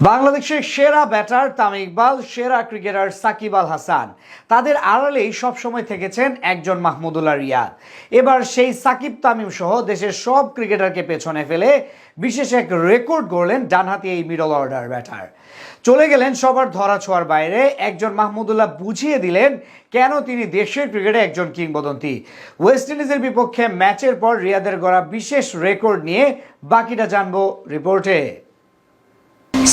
বাংলাদেশের সেরা ব্যাটার তামিম ইকবাল, সেরা ক্রিকেটার সাকিব আল হাসান। তাদের আড়ালেই সবসময় থেকেছেন একজন মাহমুদুল্লাহ রিয়াদ। এবার সেই সাকিব, তামিম সহ দেশের সব ক্রিকেটারকে পেছনে ফেলে বিশেষ এক রেকর্ড গড়লেন ডানহাতি এই মিডল অর্ডার ব্যাটার। চলে গেলেন সবার ধরা ছোঁয়ার বাইরে। একজন মাহমুদুল্লাহ বুঝিয়ে দিলেন কেন তিনি দেশের ক্রিকেটে একজন কিংবদন্তি। ওয়েস্ট ইন্ডিজের বিপক্ষে ম্যাচের পর রিয়াদের গড়া বিশেষ রেকর্ড নিয়ে বাকিটা জানব রিপোর্টে।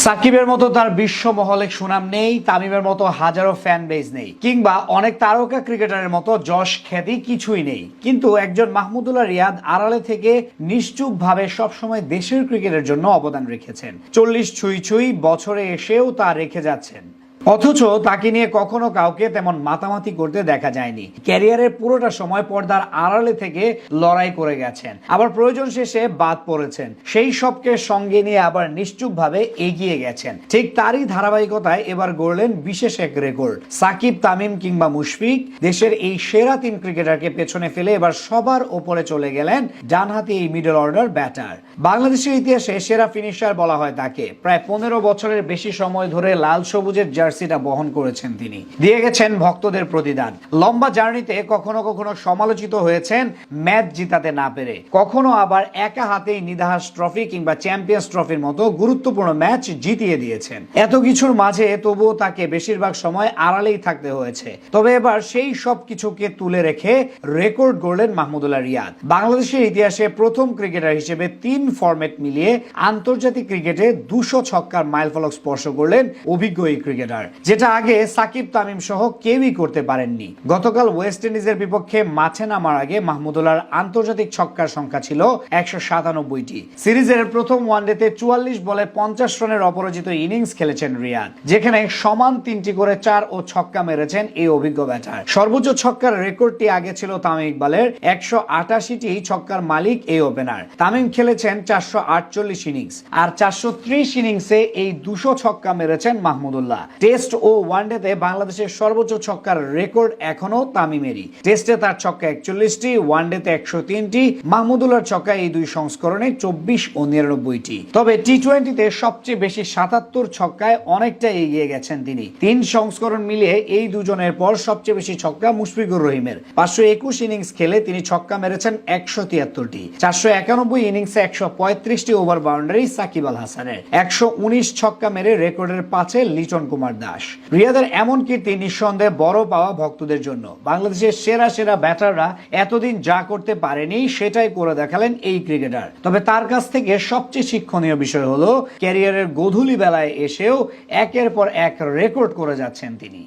সাকিবের মতো তার বিশ্ব মহলে সুনাম নেই, তামিমের মতো হাজারো ফ্যান বেজ নেই, কিংবা অনেক তারকা ক্রিকেটারের মতো যশ খ্যাতি কিছুই নেই। কিন্তু একজন মাহমুদুল্লাহ রিয়াদ আড়ালে থেকে নিশ্চুপ ভাবে সবসময় দেশের ক্রিকেটের জন্য অবদান রেখেছেন। চল্লিশ ছুঁই ছুঁই বছরে এসেও তা রেখে যাচ্ছেন। অথচ তাকে নিয়ে কখনো কাউকে তেমন মাতামাতি করতে দেখা যায়নি। ক্যারিয়ারের পুরোটা সময় পর্দার আড়ালে থেকে লড়াই করে গেছেন। আবার প্রয়োজন শেষে বাদ পড়েছেন। সেই সবকে সঙ্গে নিয়ে আবার নিশ্চুপভাবে এগিয়ে গেছেন। ঠিক তারই ধারাবাহিকতায় এবার গড়লেন বিশেষ এক রেকর্ড। সাকিব, তামিম কিংবা মুশফিক দেশের এই সেরা তিন ক্রিকেটারকে পেছনে ফেলে এবার সবার ওপরে চলে গেলেন ডানহাতি এই মিডল অর্ডার ব্যাটার। বাংলাদেশের ইতিহাসে সেরা ফিনিশার বলা হয় তাকে। প্রায় পনেরো বছরের বেশি সময় ধরে লাল সবুজের জার্সিটা বহন করেছেন তিনি। দিয়ে গেছেন ভক্তদের প্রতিদান। লম্বা জার্নিতে কখনো কখনো সমালোচিত হয়েছেন ম্যাচ জিতাতে না পেরে। কখনো আবার একা হাতেই নিদাহাস ট্রফি কিংবা চ্যাম্পিয়ন্স ট্রফির মতো গুরুত্বপূর্ণ ম্যাচ জিতিয়ে দিয়েছেন। এত কিছুর মাঝে তবুও তাকে বেশিরভাগ সময় আড়ালেই থাকতে হয়েছে। তবে এবার সেই সব কিছুকে তুলে রেখে রেকর্ড গড়লেন মাহমুদুল্লাহ রিয়াদ। বাংলাদেশের ইতিহাসে প্রথম ক্রিকেটার হিসেবে তিন ফরম্যাট মিলিয়ে আন্তর্জাতিক ক্রিকেটে দুশো ছক্কার মাইলফলক স্পর্শ করলেন অভিজ্ঞ এই ক্রিকেটার। যেটা আগে সাকিব তামিম সহ কেউই করতে পারেননি। গতকাল ওয়েস্ট ইন্ডিজের বিপক্ষে মাঠে নামার আগে মাহমুদুল্লাহর আন্তর্জাতিক ছক্কার সংখ্যা ছিল একশো সাতানব্বইটি। সিরিজের প্রথম ওয়ানডেতে চুয়াল্লিশ বলে পঞ্চাশ রানের অপরাজিত ইনিংস খেলেছেন রিয়াদ, যেখানে সমান তিনটি করে চার ও ছক্কা মেরেছেন এই অভিজ্ঞ ব্যাটার। সর্বোচ্চ ছক্কার রেকর্ডটি আগে ছিল তামিম ইকবালের, একশো আটাশিটি ছক্কার মালিক এই ওপেনার। তামিম খেলেছেন চারশো আটচল্লিশ ইনিংস, আর চারশো ত্রিশ ইনিংসে এই দুশো ছক্কা মেরেছেন মাহমুদুল্লাহ। টেস্ট ও ওয়ানডেতে বাংলাদেশের সর্বোচ্চ ছক্কার রেকর্ড এখনও তামিমেরই। টেস্টে তার ছক্কা একচল্লিশটি, ওয়ানডেতে একশো তিনটি। মাহমুদুল্লাহর ছক্কা এই দুই সংস্করণে চব্বিশ ও নিরানব্বইটি। তবে টি টোয়েন্টিতে সবচেয়ে বেশি সাতাত্তর ছক্কায় অনেকটা এগিয়ে গেছেন তিনি। তিন সংস্করণ মিলিয়ে এই দুজনের পর সবচেয়ে বেশি ছক্কা মুশফিকুর রহিমের। পাঁচশো একুশ ইনিংস খেলে তিনি ছক্কা মেরেছেন একশো তিয়াত্তরটি। চারশো একানব্বই ইনিংসে একশো পঁয়ত্রিশটি ওভার বাউন্ডারি সাকিব আল হাসানের। একশো উনিশ ছক্কা মেরে রেকর্ডের পাঁচে লিটন কুমার দাস। রিয়াদের এমন কীর্তি নিঃসন্দেহে বড় পাওয়া ভক্তদের জন্য। বাংলাদেশের সেরা সেরা ব্যাটাররা এতদিন যা করতে পারেনি সেটাই করে দেখালেন এই ক্রিকেটার। তবে তার কাছ থেকে সবচেয়ে শিক্ষণীয় বিষয় হলো, ক্যারিয়ারের গধুলি বেলায় এসেও একের পর এক রেকর্ড করে যাচ্ছেন তিনি।